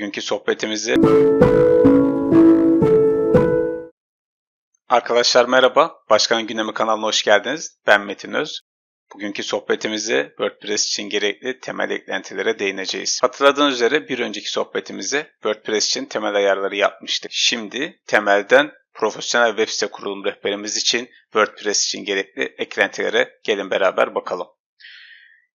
Bugünkü sohbetimizi Arkadaşlar merhaba. Başkan Gündemi kanalına hoş geldiniz. Ben Metin Öz. Bugünkü sohbetimizi WordPress için gerekli temel eklentilere değineceğiz. Hatırladığınız üzere bir önceki sohbetimizi WordPress için temel ayarları yapmıştık. Şimdi temelden profesyonel web site kurulum rehberimiz için WordPress için gerekli eklentilere gelin beraber bakalım.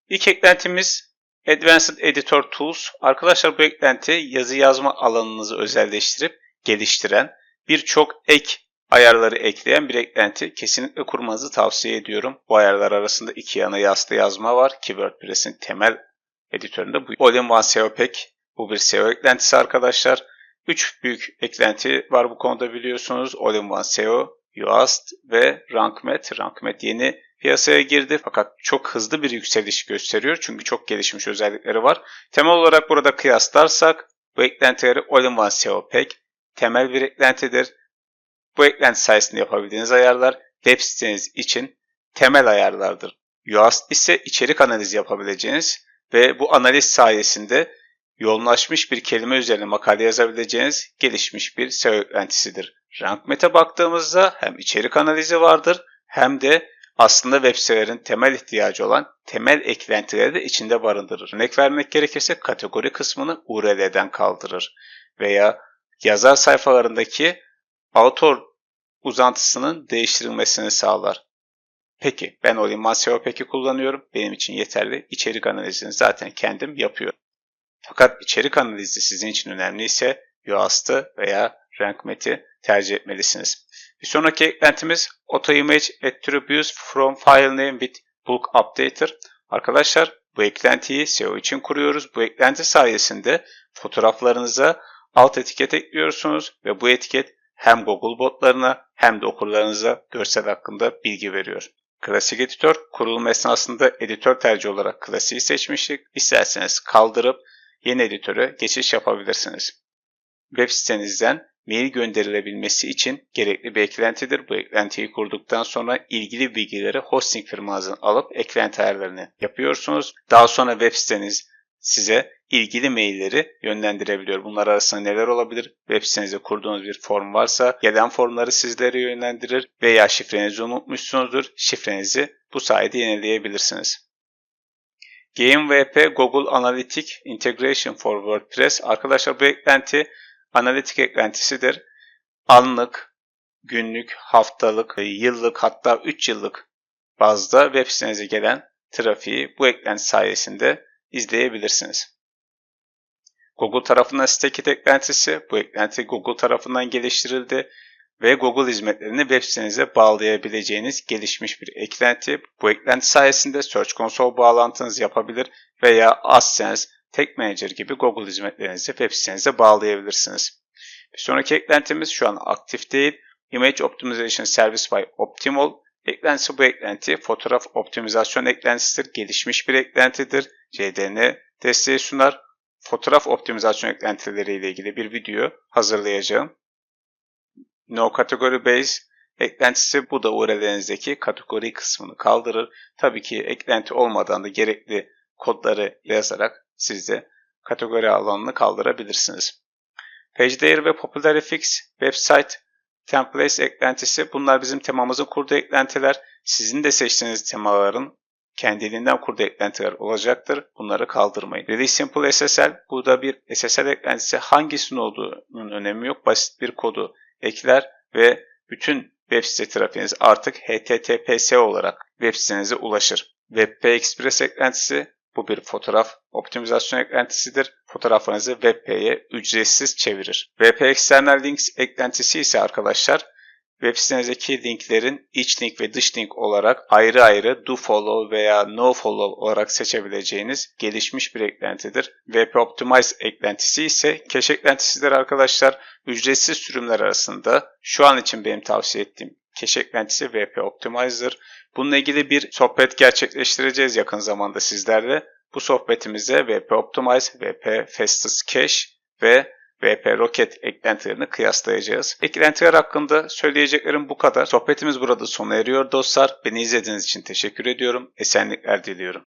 İlk eklentimiz Advanced Editor Tools. Arkadaşlar bu eklenti yazı yazma alanınızı özelleştirip geliştiren birçok ek ayarları ekleyen bir eklenti kesinlikle kurmanızı tavsiye ediyorum. Bu ayarlar arasında iki yana yaslı yazma var ki WordPress'in temel editöründe bu. All-in-One SEO Pack bu bir SEO eklentisi arkadaşlar. Üç büyük eklenti var bu konuda biliyorsunuz. All-in-One SEO, Yoast ve RankMath. RankMath yeni piyasaya girdi fakat çok hızlı bir yükseliş gösteriyor çünkü çok gelişmiş özellikleri var. Temel olarak burada kıyaslarsak bu eklentileri All-in-One SEO Pack temel bir eklentidir. Bu eklenti sayesinde yapabildiğiniz ayarlar web siteniz için temel ayarlardır. Yoast ise içerik analizi yapabileceğiniz ve bu analiz sayesinde yoğunlaşmış bir kelime üzerine makale yazabileceğiniz gelişmiş bir SEO eklentisidir. RankMath'e baktığımızda hem içerik analizi vardır hem de aslında web sitelerin temel ihtiyacı olan temel eklentileri de içinde barındırır. Örnek vermek gerekirse kategori kısmını URL'den kaldırır veya yazar sayfalarındaki author uzantısının değiştirilmesini sağlar. Peki ben Olimman SEO Pack'i kullanıyorum. Benim için yeterli. İçerik analizini zaten kendim yapıyorum. Fakat içerik analizi sizin için önemliyse Yoast'ı veya RankMath'i tercih etmelisiniz. Bir sonraki eklentimiz Auto Image Attributes from File Name with Bulk Updater. Arkadaşlar bu eklentiyi SEO için kuruyoruz. Bu eklenti sayesinde fotoğraflarınıza alt etiket ekliyorsunuz ve bu etiket hem Google botlarına hem de okurlarınıza görsel hakkında bilgi veriyor. Klasik editör kurulum esnasında editör tercih olarak klasiği seçmiştik. İsterseniz kaldırıp yeni editöre geçiş yapabilirsiniz. Web sitenizden mail gönderilebilmesi için gerekli bir eklentidir. Bu eklentiyi kurduktan sonra ilgili bilgileri hosting firmanızdan alıp eklenti ayarlarını yapıyorsunuz. Daha sonra web siteniz size ilgili mailleri yönlendirebiliyor. Bunlar arasında neler olabilir? Web sitenizde kurduğunuz bir form varsa gelen formları sizlere yönlendirir veya şifrenizi unutmuşsunuzdur. Şifrenizi bu sayede yenileyebilirsiniz. GameVP Google Analytics Integration for WordPress. Arkadaşlar bu eklenti analitik eklentisidir. Anlık, günlük, haftalık, yıllık hatta 3 yıllık bazda web sitenize gelen trafiği bu eklenti sayesinde izleyebilirsiniz. Google tarafından Stackit eklentisi, bu eklenti Google tarafından geliştirildi ve Google hizmetlerini web sitenize bağlayabileceğiniz gelişmiş bir eklenti. Bu eklenti sayesinde Search Console bağlantınızı yapabilir veya AdSense, Tag Manager gibi Google hizmetlerinizi web sitenize bağlayabilirsiniz. Bir sonraki eklentimiz şu an aktif değil. Image Optimization Service by Optimal eklentisi bu eklenti fotoğraf optimizasyon eklentisidir. Gelişmiş bir eklentidir. CDN desteği sunar. Fotoğraf optimizasyon eklentileri ile ilgili bir video hazırlayacağım. No Category Base eklentisi bu da URL'nizdeki kategori kısmını kaldırır. Tabii ki eklenti olmadan da gerekli kodları yazarak siz de kategori alanını kaldırabilirsiniz. PageDair ve PopulariFix website templates eklentisi bunlar bizim temamızın kurduğu eklentiler. Sizin de seçtiğiniz temaların kendiliğinden kurduğu eklentiler olacaktır. Bunları kaldırmayın. Really Simple SSL bu da bir SSL eklentisi hangisinin olduğunun önemi yok. Basit bir kodu ekler ve bütün web site trafiğiniz artık HTTPS olarak web sitenize ulaşır. WebP Express eklentisi bu bir fotoğraf optimizasyon eklentisidir. Fotoğraflarınızı WebP'ye ücretsiz çevirir. WebP External Links eklentisi ise arkadaşlar web sitenizdeki linklerin iç link ve dış link olarak ayrı ayrı do follow veya no follow olarak seçebileceğiniz gelişmiş bir eklentidir. WP Optimize eklentisi ise cache eklentisidir arkadaşlar. Ücretsiz sürümler arasında şu an için benim tavsiye ettiğim cache eklentisi WP Optimize'dır. Bununla ilgili bir sohbet gerçekleştireceğiz yakın zamanda sizlerle. Bu sohbetimizde WP Optimize, WP Fastest Cache ve WP Rocket eklentilerini kıyaslayacağız. Eklentiler hakkında söyleyeceklerim bu kadar. Sohbetimiz burada sona eriyor dostlar. Beni izlediğiniz için teşekkür ediyorum. Esenlikler diliyorum.